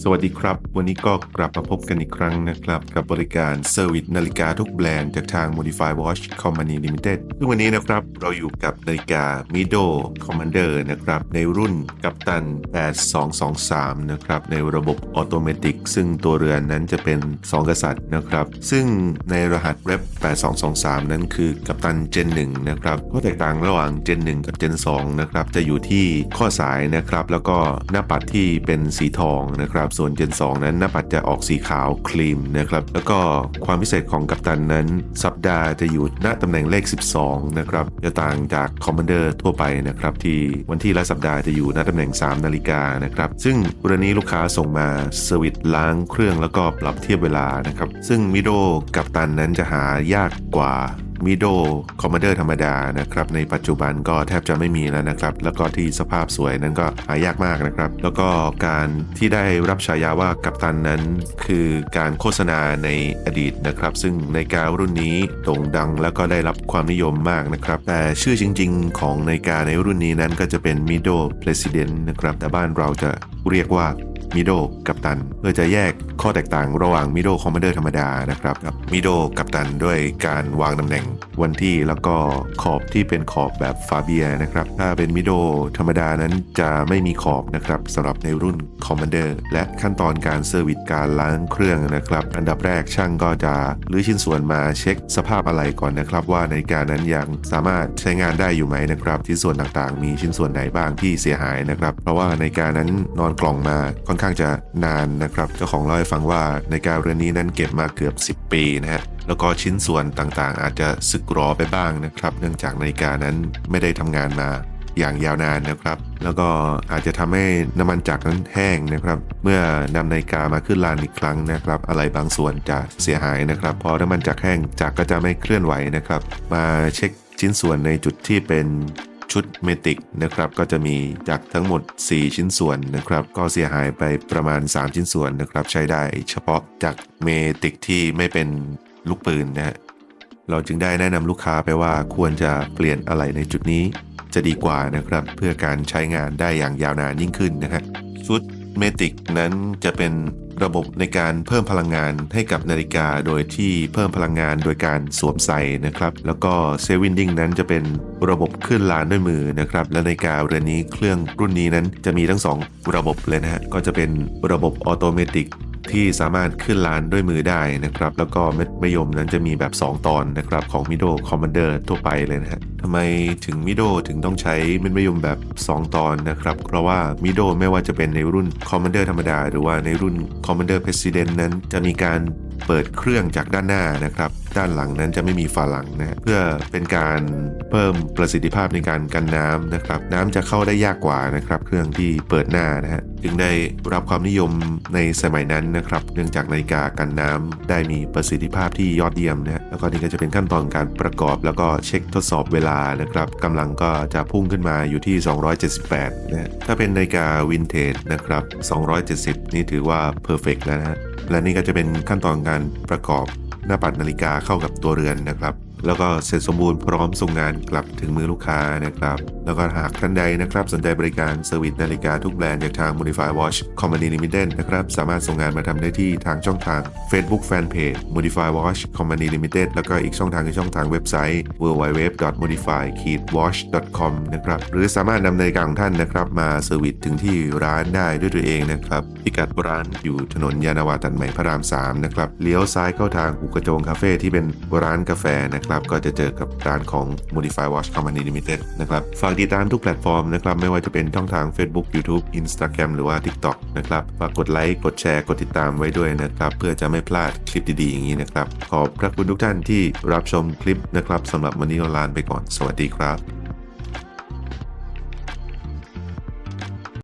สวัสดีครับ วันนี้ก็กลับมาพบกันอีกครั้งนะครับ กับบริการเซอร์วิสนาฬิกาทุกแบรนด์จากทาง Modify Watch Company Limited ซึ่งวันนี้นะครับเราอยู่กับนาฬิกา Mido Commander นะครับ ในรุ่นกัปตัน 8223 นะครับ ในระบบออโตเมติกซึ่งตัวเรือนนั้นจะเป็น 2 กษัตริย์นะครับ ซึ่งในรหัสเร p 8223 นั้นคือกัปตัน Gen 1 นะครับข้อแตกต่างระหว่าง Gen 1 กับ Gen 2 นะครับจะอยู่ที่ข้อสายนะครับแล้วก็หน้าปัดที่เป็นสีทองนะครับส่วน Gen 2 นั้นหน้าปัดจะออกสีขาวครีมนะครับ แล้วก็ความพิเศษของกัปตันนั้น สัปดาห์จะอยู่ณตำแหน่งเลข 12 นะครับ จะต่างจากคอมมานเดอร์ทั่วไปนะครับ ที่วันที่และสัปดาห์จะอยู่ณตำแหน่ง 3 นาฬิกานะครับ ซึ่งวันนี้ลูกค้าส่งมาเซอร์วิสล้างเครื่องแล้วก็ปรับเทียบเวลานะครับ ซึ่งมิโดกัปตันนั้นจะหายากกว่า มิโดคอมมานเดอร์ธรรมดานะครับในปัจจุบันก็แทบจะไม่มีแล้วนะครับแล้วก็ที่สภาพสวยนั้นก็หายากมากนะครับ แล้วก็การที่ได้รับฉายาว่ากัปตันนั้น คือการโฆษณาในอดีตนะครับ ซึ่งในการรุ่นนี้โด่งดังแล้วก็ได้รับความนิยมมากนะครับ แต่ชื่อจริง ๆ ของนาฬิกาในรุ่นนี้นั้นก็จะเป็น Mido President นะครับแต่บ้านเราจะเรียกว่า มิโดกับตัน เพื่อจะแยกข้อแตกต่างระหว่างมิโดคอมมานเดอร์ธรรมดานะครับกับมิโดกับตันด้วยการวางตำแหน่งวันที่แล้วก็ขอบที่เป็นขอบแบบฟาเบียนะครับถ้าเป็นมิโดธรรมดานั้นจะไม่มีขอบนะครับสำหรับในรุ่นคอมมานเดอร์และขั้นตอนการเซอร์วิสการล้างเครื่องนะครับอันดับแรกช่างก็จะรื้อชิ้นส่วนมาเช็คสภาพอะไรก่อนนะครับ ว่านาฬิกานั้นยังสามารถใช้งานได้อยู่ไหมนะครับชิ้นส่วนต่างๆ มีชิ้นส่วนไหนบ้างที่เสียหายนะครับ เพราะว่านาฬิกานั้นนอนกล่องมาค่อนข้างจะนานนะครับเจ้าของเล่าให้ฟังว่าในการเรือนนี้นั้นเก็บมาเกือบ 10 ปีนะฮะแล้วก็ชิ้นส่วนต่างๆ อาจจะสึกหรอไปบ้างนะครับ เนื่องจากนาฬิกานั้นไม่ได้ทำงานมาอย่างยาวนานนะครับ แล้วก็อาจจะทำให้น้ำมันจักรนั้นแห้งนะครับ เมื่อนำนาฬิกามาขึ้นลานอีกครั้งนะครับ อะไรบางส่วนจะเสียหายนะครับพราะน้ำมันจักรแห้งจักรก็จะไม่เคลื่อนไหวนะครับ มาเช็คชิ้นส่วนในจุดที่เป็น ชุดเมติกนะครับก็จะมีจากทั้งหมด 4 ชิ้นส่วนนะครับก็เสียหายไปประมาณ 3 ชิ้นส่วนนะครับใช้ได้เฉพาะจากเมติกที่ไม่เป็นลูกปืนนะฮะเราจึงได้แนะนำลูกค้าไปว่าควรจะเปลี่ยนอะไรในจุดนี้จะดีกว่านะครับ เพื่อการใช้งานได้อย่างยาวนานยิ่งขึ้นนะฮะชุด เมติกนั้นจะเป็นระบบในการเพิ่มพลังงานให้กับนาฬิกาโดยที่เพิ่มพลังงานโดยการสวมใส่นะครับ แล้วก็เซวินดิ้งนั้นจะเป็นระบบขึ้นลานด้วยมือนะครับ และนาฬิกาเรือนนี้เครื่องรุ่นนี้นั้นจะมีทั้ง 2 ระบบเลยนะฮะก็จะเป็นระบบออโตเมติก ที่สามารถขึ้นลานด้วยมือได้นะครับ แล้วก็เม็ดมะยมนั้นจะมีแบบ 2 ตอนนะครับของ Mido Commander ทั่วไปเลยนะฮะทำไมถึง Mido ถึงต้องใช้เม็ดมะยมแบบ 2 ตอนนะครับ เพราะว่า Mido ไม่ว่าจะเป็นในรุ่น Commander ธรรมดา หรือว่าในรุ่น Commander President นั้นจะมีการเปิดเครื่องจากด้านหน้านะครับ ด้านหลังนั้นจะไม่มีฝาหลังนะเพื่อเป็นการเพิ่มประสิทธิภาพในการกันน้ำนะครับ น้ำจะเข้าได้ยากกว่านะครับ เครื่องที่เปิดหน้านะฮะจึงได้รับความนิยมในสมัยนั้นนะครับ เนื่องจากนาฬิกากันน้ำได้มีประสิทธิภาพที่ยอดเยี่ยมนะฮะแล้วก็นี่ก็จะเป็นขั้นตอนการประกอบแล้วก็เช็คทดสอบเวลานะครับกำลังก็จะพุ่งขึ้นมาอยู่ที่ 278นะฮะถ้าเป็นนาฬิกาวินเทจนะครับ 270 นี่ถือว่าเพอร์เฟกแล้วนะฮะและนี่ก็จะเป็นขั้นตอนการประกอบ หน้าปัดนาฬิกาเข้ากับตัวเรือนนะครับ แล้วก็เสร็จสมบูรณ์พร้อมส่งงานกลับถึงมือลูกค้านะครับแล้วก็หากท่านใดนะครับสนใจบริการเซอร์วิสนาฬิกาทุกแบรนด์จากทาง Modify Watch Company Limited นะครับสามารถส่งงานมาทำได้ที่ทางช่องทาง Facebook Fanpage Modify Watch Company Limited แล้วก็อีกช่องทางคือช่องทางเว็บไซต์ www.modify-watch.com นะครับหรือสามารถนำนาฬิกาของท่านนะครับมาเซอร์วิสถึงที่ร้านได้ด้วยตัวเองนะครับพิกัดร้านอยู่ถนนยานาวาตัดใหม่พระราม 3 นะครับเลี้ยวซ้ายเข้าทางหูกระโจงคาเฟ่ที่เป็นร้านกาแฟนะครับก็จะเจอกับร้านของ Modify Watch Company Limited นะครับฝากติดตามทุกแพลตฟอร์มนะครับ ไม่ว่าจะเป็นช่องทาง Facebook YouTube Instagram หรือว่า TikTok นะครับ ฝากกดไลค์ กดแชร์ กดติดตามไว้ด้วยนะครับ เพื่อจะไม่พลาดคลิปดีๆอย่างนี้นะครับ ขอบพระคุณทุกท่านที่รับชมคลิปนะครับสำหรับวันนี้ลาไปก่อน สวัสดีครับ